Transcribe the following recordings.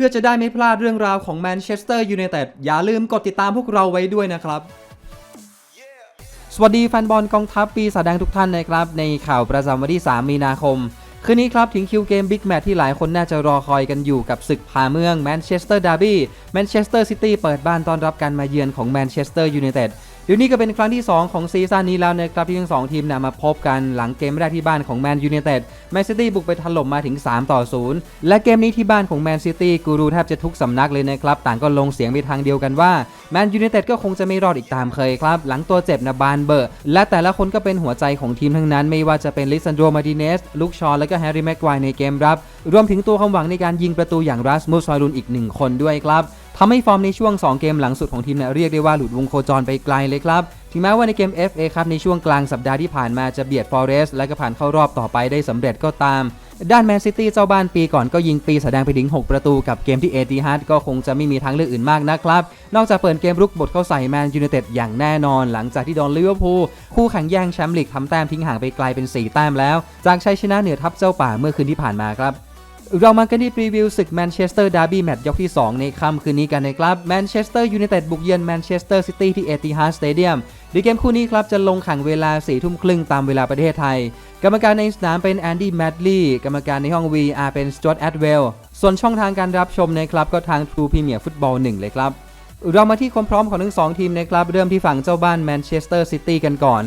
พื่อจะได้ไม่พลาดเรื่องราวของแมนเชสเตอร์ยูไนเต็ดอย่าลืมกดติดตามพวกเราไว้ด้วยนะครับ สวัสดีแฟนบอลกองทัพปีศาจแดงทุกท่านนะครับ ในข่าวประจำวันที่ 3 มีนาคม คืนนี้ครับถึงคิวเกมบิ๊กแมตที่หลายคนน่าจะรอคอยกันอยู่กับศึกพาเมืองแมนเชสเตอร์ดาร์บี้แมนเชสเตอร์ซิตี้เปิดบ้านต้อนรับการมาเยือนของแมนเชสเตอร์ยูไนเต็ด เดี๋ยวนี้ก็เป็นครั้งที่ 2 ของซีซั่นนี้แล้วนะครับที่ทั้งสองทีมนะมาพบกันหลังเกมแรกที่บ้านของแมนยูไนเต็ดแมนซิตี้บุกไปถล่มมาถึง 3 ต่อ 0 และเกมนี้ที่บ้านของแมนซิตี้กูรูแทบจะทุกสำนักเลยนะครับ ต่างก็ลงเสียงไปทางเดียวกันว่าแมนยูไนเต็ดก็คงจะไม่รอดอีกตามเคยครับ หลังตัวเจ็บนะบานเบอร์ และแต่ละคนก็เป็นหัวใจของทีมทั้งนั้น ไม่ว่าจะเป็นลิซันโดมาร์ติเนสลูกชอและก็แฮร์รี่แม็กควายในเกมรับ รวมถึงตัวความหวังในการยิงประตูอย่างรัสมุสซอยรุนอีกหนึ่งคนด้วยครับ ทำให้ฟอร์มในช่วง 2 เกมหลังสุดของทีมเนี่ยเรียกได้ว่าหลุดวงโคจรไปไกลเลยครับ ถึงแม้ว่าในเกม FA ครับในช่วงกลางสัปดาห์ที่ผ่านมาจะเบียดฟอเรสและก็ผ่านเข้ารอบต่อไปได้สำเร็จก็ตาม ด้านแมนซิตี้เจ้าบ้านปีก่อนก็ยิงปีแสดงไปถึง 6 ประตูกับเกมที่เอติฮัดก็คงจะไม่มีทางเลือกอื่นมากนะครับ นอกจากเปิดเกมรุกบทเข้าใส่แมนยูไนเต็ดอย่างแน่นอน หลังจากที่โดนลิเวอร์พูลคู่แข่งแย่งแชมป์ลีกทำแต้มทิ้งห่างไปไกลเป็น 4 แต้มแล้ว จากชัยชนะเหนือทัพเจ้าป่าเมื่อคืนที่ผ่านมาครับ เรามากันที่พรีวิวศึกแมนเชสเตอร์ดาร์บี้แมตช์ยกที่ 2 ในค่ำคืนนี้กันนะครับแมนเชสเตอร์ยูไนเต็ดบุกเยือนแมนเชสเตอร์ซิตี้ที่เอติฮาดสเตเดียมโดยเกมคู่นี้ครับจะลงแข่งเวลา4ทุ่มครึ่งตามเวลาประเทศไทย กรรมการในสนามเป็นแอนดี้แมดลีย์กรรมการในห้อง VR เป็นสจอตแอดเวลส่วนช่องทางการรับชมนะครับก็ทาง True Premier Football 1 เลยครับเรามาที่ความพร้อมของทั้งสองทีมนะครับเริ่มที่ฝั่งเจ้าบ้านแมนเชสเตอร์ซิตี้กันก่อน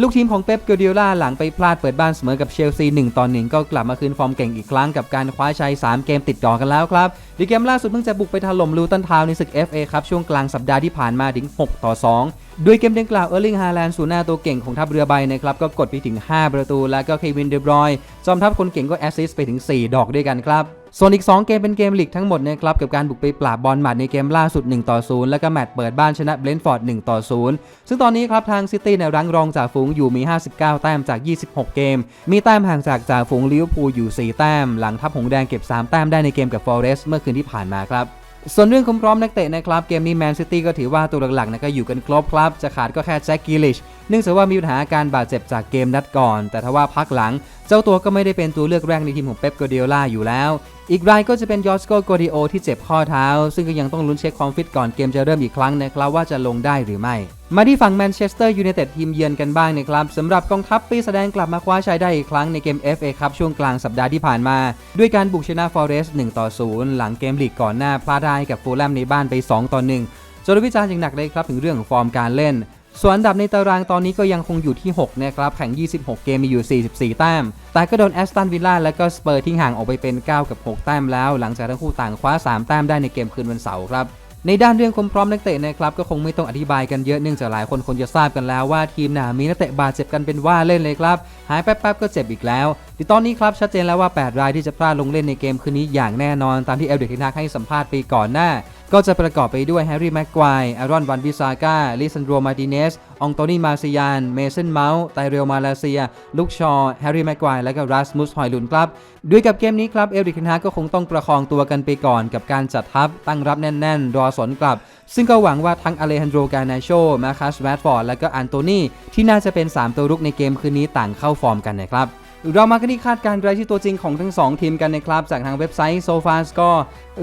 ลูกทีมของเป๊ปกัวเดียล่าหลังไปพลาดเปิดบ้านเสมอกับเชลซี1ต่อ1ก็กลับมาคืนฟอร์มเก่งอีกครั้งกับการคว้าชัย 3 เกมติดต่อกันแล้วครับดีเกมล่าสุดเพิ่งจะบุกไปถล่มลูตันทาวน์ในศึก FA ครับช่วงกลางสัปดาห์ที่ผ่านมาถึง6ต่อ2 ด้วยเกมดังกล่าวเออร์ลิงฮาแลนด์สูน่าตัวเก่งของทัพเรือใบนะครับก็กดไปถึง 5 ประตู แล้วก็เควินเดบรอยน์จอมทัพคนเก่งก็แอสซิสไปถึง 4 ดอกด้วยกันครับส่วนอีก 2 เกมเป็นเกมลีกทั้งหมดนะครับกับการบุกไปปราบบอลหมัดในเกมล่าสุด1ต่อ0แล้วก็แมตช์เปิดบ้านชนะเบรนฟอร์ด1ต่อ0ซึ่งตอนนี้ครับทางซิตี้ในรั้งรองจ่าฝูงอยู่มี 59 แต้มจาก 26 เกม มีแต้มห่างจากจ่าฝูงลิเวอร์พูลอยู่ 4 แต้ม หลังทัพหงแดงเก็บ 3 แต้มได้ในเกมกับฟอเรสต์เมื่อคืนที่ผ่านมาครับ ส่วนเรื่องคุ้มพร้อมนักเตะนะครับเกมนี้แมนซิตี้ก็ถือว่าตัวหลักๆนะก็อยู่กันครบครับ จะขาดก็แค่แจ็คกิลิชเนื่องจากว่ามีปัญหาอาการบาดเจ็บจากเกมนัดก่อน แต่ทว่าพักหลัง เจ้าตัวก็ไม่ได้เป็นตัวเลือกแรกในทีมของเป๊ปกัวเดียล่าอยู่แล้ว อีกรายก็จะเป็นยอร์สโกโกดิโอที่เจ็บข้อเท้า ซึ่งก็ยังต้องลุ้นเช็คความฟิตก่อนเกมจะเริ่มอีกครั้งนะครับว่าจะลงได้หรือไม่มาที่ฝั่งแมนเชสเตอร์ยูไนเต็ดทีมเยือนกันบ้างนะครับสำหรับกองทัพปีแสดงกลับมาคว้าชัยได้อีกครั้งในเกม FA ครับช่วงกลางสัปดาห์ที่ผ่านมา ด้วยการบุกชนะฟอเรสต์1ต่อ0หลังเกมลีกก่อนหน้าพลาดได้กับฟูลแลมในบ้านไป2ต่อ1จนวิจารณ์อย่างหนักเลยครับถึงเรื่องของฟอร์มการเล่น ส่วนอันดับในตารางตอนนี้ก็ยังคงอยู่ที่ 6 นะครับ แข่ง 26 เกมมีอยู่ 44 แต้ม แต่ก็โดนแอสตันวิลล่าและก็สเปอร์ทิ้งห่างออกไปเป็น 9 กับ 6 แต้มแล้ว หลังจากทั้งคู่ต่างคว้า 3 แต้มได้ในเกมคืนวันเสาร์ครับ ในด้านเรื่องความพร้อมนักเตะนะครับ ก็คงไม่ต้องอธิบายกันเยอะเนื่องจากหลายคนคงจะทราบกันแล้วว่าทีมหน่ะมีนักเตะบาดเจ็บกันเป็นว่าเล่นเลยครับ หายแป๊บๆก็เจ็บอีกแล้วที่ตอนนี้ครับชัดเจนแล้วว่า 8 รายที่จะพลาดลงเล่นในเกมคืนนี้อย่างแน่นอนตามที่เอลเดกทินักให้สัมภาษณ์ไปก่อนหน้า ก็จะประกอบไปด้วยแฮร์รี่แม็กควายอารอนวันวิซาก้าลิซันโดมาร์ติเนสองโตนีมาซิยานเมสันเมาส์ไตเรลมาเลเซียลุกชอแฮร์รี่แม็กควายและก็รัสมุสฮอยลุนครับด้วยกับเกมนี้ครับเอลเดกทินักก็คงต้องประคองตัวกันไปก่อนกับการจัดทัพตั้งรับแน่น ๆ รอสนกลับ ซึ่งก็หวังว่าทั้งอเลฮันโดกานาโชมาคัสแวดฟอร์ดและก็อันโตนีที่น่าจะเป็น 3 ตัวรุกในเกมคืนนี้ต่างเข้าฟอร์มกันนะครับ เรามากันที่คาดการณ์รายชื่อตัวจริงของทั้ง 2 ทีมกันนะครับ จากทางเว็บไซต์ s o f a s ก็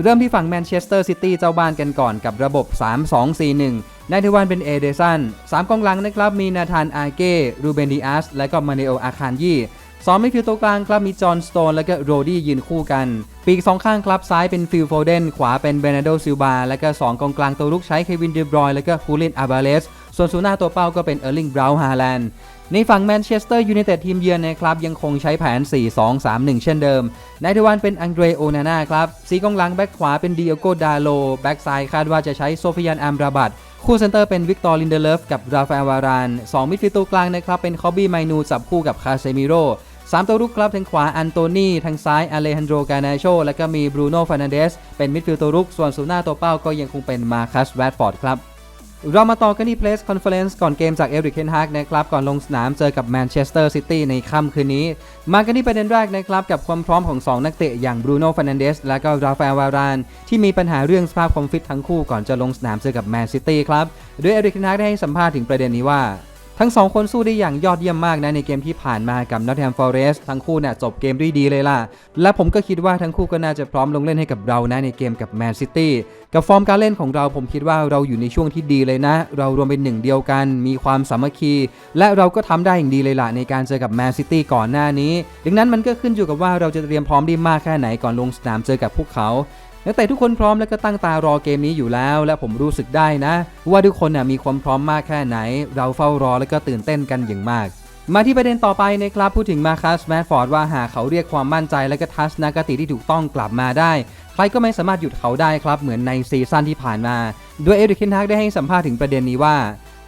เริ่มที่ฝั่งแมนเชสเตอร์ซิตี้เจ้าบ้านกันก่อนกับระบบ 3-2-4-1 นายทวันเป็นเอเดซัน3กองหลังนะครับ มีนาธานอาเก้รูเบนดิอัสและก็มาเนโออาคานยี่สองไม่ฟิลตัวกลางครับมีจอห์นสโตนและก็โรดี้ยืนคู่กัน ปีกสองข้างครับซ้ายเป็นฟิลโฟเดนขวาเป็นเบรนาโดซิลบาและก็สองกองกลางตัวลุกใช้เควินเดบรอยและก็คูลินอาบาเลสส่วนศูนย์หน้าตัวเป้าก็เป็นเออร์ลิงบราวน์ฮาแลนด์ ในฝั่งแมนเชสเตอร์ยูไนเต็ดทีมเยือนนะครับยังคงใช้แผน 4-2-3-1 เช่นเดิมนายทวันเป็นอังเดรโอนาน่าครับสีกองหลังแบ็กขวาเป็นดิโอโกดาโลแบ็กซ้ายคาดว่าจะใช้โซฟิยันอัมราบัตคู่เซนเตอร์เป็นวิกตอร์ลินเดเลฟกับราฟาเอลวาราน2มิดฟิลด์ตัวกลางนะครับเป็นคอบบี้ไมนูจับคู่กับคาเซมิโรสามตัวรุกครับทางขวาอันโตนีทางซ้ายอเลฮันโดกานาโชและก็มีบรูโน่ฟานันเดสเป็นมิดฟิลด์ตัวรุกส่วนศูนย์หน้าตัวเป้าก็ยังคงเป็นมาคัสแวดฟอร์ดครับ เรามาต่อกันที่ Place Conference ก่อนเกมจากเอริกเคนฮากนะครับ ก่อนลงสนามเจอกับแมนเชสเตอร์ซิตี้ในค่ำคืนนี้ มากันที่ประเด็นแรกนะครับ กับความพร้อมของ 2 นักเตะอย่างบรูโน่ฟานันเดสและก็ราฟาเอลวาราน ที่มีปัญหาเรื่องสภาพความฟิตทั้งคู่ก่อนจะลงสนามเจอกับแมนซิตี้ครับโดยเอริกเคนฮากได้ให้สัมภาษณ์ถึงประเด็นนี้ว่า ทั้งสองคนสู้ได้อย่างยอดเยี่ยมมากนะในเกมที่ผ่านมากับ Nottingham Forest ทั้งคู่เนี่ยจบเกมด้วยดีเลยล่ะ และผมก็คิดว่าทั้งคู่ก็น่าจะพร้อมลงเล่นให้กับเรานะในเกมกับ Man City กับฟอร์มการเล่นของเราผมคิดว่าเราอยู่ในช่วงที่ดีเลยนะ เรารวมเป็นหนึ่งเดียวกัน มีความสามัคคี และเราก็ทำได้อย่างดีเลยล่ะในการเจอกับ Man City ก่อนหน้านี้ ดังนั้นมันก็ขึ้นอยู่กับว่าเราจะเตรียมพร้อมได้มากแค่ไหนก่อนลงสนามเจอกับพวกเขา นักเตะทุกคนพร้อมและก็ตั้งตารอเกมนี้อยู่แล้ว และผมรู้สึกได้นะ ว่าทุกคนมีความพร้อมมากแค่ไหน เราเฝ้ารอและก็ตื่นเต้นกันอย่างมาก มาที่ประเด็นต่อไปนะครับพูดถึงมาคัสแมดฟอร์ดว่าหากเขาเรียกความมั่นใจและก็ทัศนคติที่ถูกต้องกลับมาได้ใครก็ไม่สามารถหยุดเขาได้ครับเหมือนในซีซั่นที่ผ่านมาโดยเอริกเคนฮักได้ให้สัมภาษณ์ถึงประเด็นนี้ว่า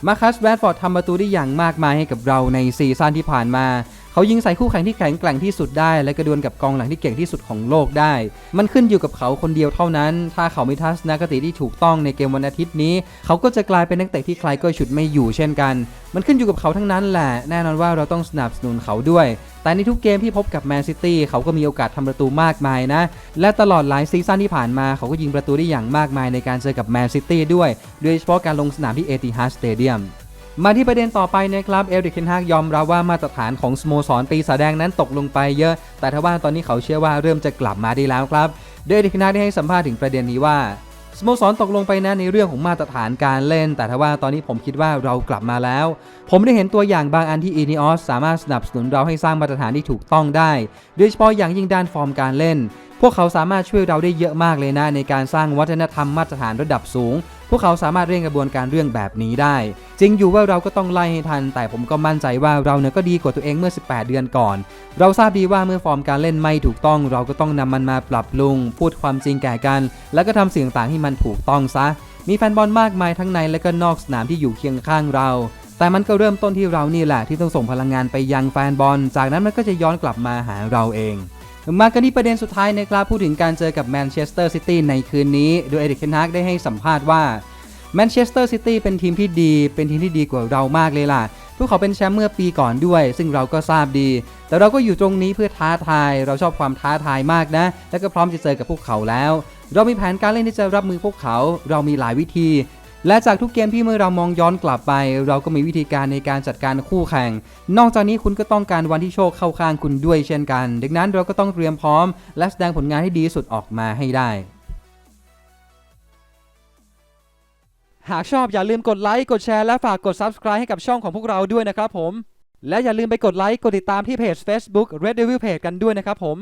มาคัสแมดฟอร์ดทำประตูได้อย่างมากมายให้กับเราในซีซั่นที่ผ่านมา เขายิงใส่คู่แข่งที่แข็งแกร่งที่สุดได้ และกระดวลกับกองหลังที่เก่งที่สุดของโลกได้ มันขึ้นอยู่กับเขาคนเดียวเท่านั้น ถ้าเขามีทัศนคติที่ถูกต้องในเกมวันอาทิตย์นี้ เขาก็จะกลายเป็นนักเตะที่ใครก็ฉุดไม่อยู่เช่นกัน มันขึ้นอยู่กับเขาทั้งนั้นแหละ แน่นอนว่าเราต้องสนับสนุนเขาด้วย แต่ในทุกเกมที่พบกับแมนซิตี้เขาก็มีโอกาสทำประตูมากมายนะ และตลอดหลายซีซั่นที่ผ่านมาเขาก็ยิงประตูได้อย่างมากมายในการเจอกับแมนซิตี้ด้วย โดยเฉพาะการลงสนามที่เอติฮัดสเตเดียม มาที่ประเด็นต่อไปนะครับเอริกเคนฮากยอมรับว่ามาตรฐานของสโมสรปีศาแดงนั้นตกลงไปเยอะ แต่ทว่าตอนนี้เขาเชื่อว่าเริ่มจะกลับมาได้แล้วครับ โดยเอริกเคนฮากได้ให้สัมภาษณ์ถึงประเด็นนี้ว่าสโมสรตกลงไปนะในเรื่องของมาตรฐานการเล่น แต่ทว่าตอนนี้ผมคิดว่าเรากลับมาแล้ว ผมได้เห็นตัวอย่างบางอันที่อีนิออสสามารถสนับสนุนเราให้สร้างมาตรฐานที่ถูกต้องได้ โดยเฉพาะอย่างยิ่งด้านฟอร์มการเล่น พวกเขาสามารถช่วยเราได้เยอะมากเลยนะในการสร้างวัฒนธรรมมาตรฐานระดับสูง พวกเขาสามารถเร่งกระบวนการเรื่องแบบนี้ได้ จริงอยู่ว่าเราก็ต้องไล่ให้ทัน แต่ผมก็มั่นใจว่าเราเนี่ยก็ดีกว่าตัวเองเมื่อ 18 เดือนก่อน เราทราบดีว่าเมื่อฟอร์มการเล่นไม่ถูกต้อง เราก็ต้องนำมันมาปรับปรุง พูดความจริงแก่กัน แล้วก็ทำสิ่งต่างให้มันถูกต้องซะ มีแฟนบอลมากมายทั้งในและก็นอกสนามที่อยู่เคียงข้างเราแต่มันก็เริ่มต้นที่เรานี่แหละที่ต้องส่งพลังงานไปยังแฟนบอล จากนั้นมันก็จะย้อนกลับมาหาเราเอง มากันที่ประเด็นสุดท้ายนะครับพูดถึงการเจอกับแมนเชสเตอร์ซิตี้ในคืนนี้ โดยเอริกเคนฮากได้ให้สัมภาษณ์ว่าแมนเชสเตอร์ซิตี้เป็นทีมที่ดี เป็นทีมที่ดีกว่าเรามากเลยล่ะ พวกเขาเป็นแชมป์เมื่อปีก่อนด้วย ซึ่งเราก็ทราบดี แต่เราก็อยู่ตรงนี้เพื่อท้าทาย เราชอบความท้าทายมากนะ และก็พร้อมจะเจอกับพวกเขาแล้ว เรามีแผนการเล่นที่จะรับมือพวกเขา เรามีหลายวิธี และจากทุกเกมที่เมื่อเรามองย้อนกลับไป เราก็มีวิธีการในการจัดการคู่แข่ง นอกจากนี้คุณก็ต้องการวันที่โชคเข้าข้างคุณด้วยเช่นกัน ดังนั้นเราก็ต้องเตรียมพร้อม และแสดงผลงานให้ดีสุดออกมาให้ได้ หากชอบอย่าลืมกดไลค์กดแชร์และฝากกด Subscribe ให้กับช่องของพวกเราด้วยนะครับผม และอย่าลืมไปกดไลค์กดติดตามที่เพจ Facebook Red Devil Page กันด้วยนะครับผม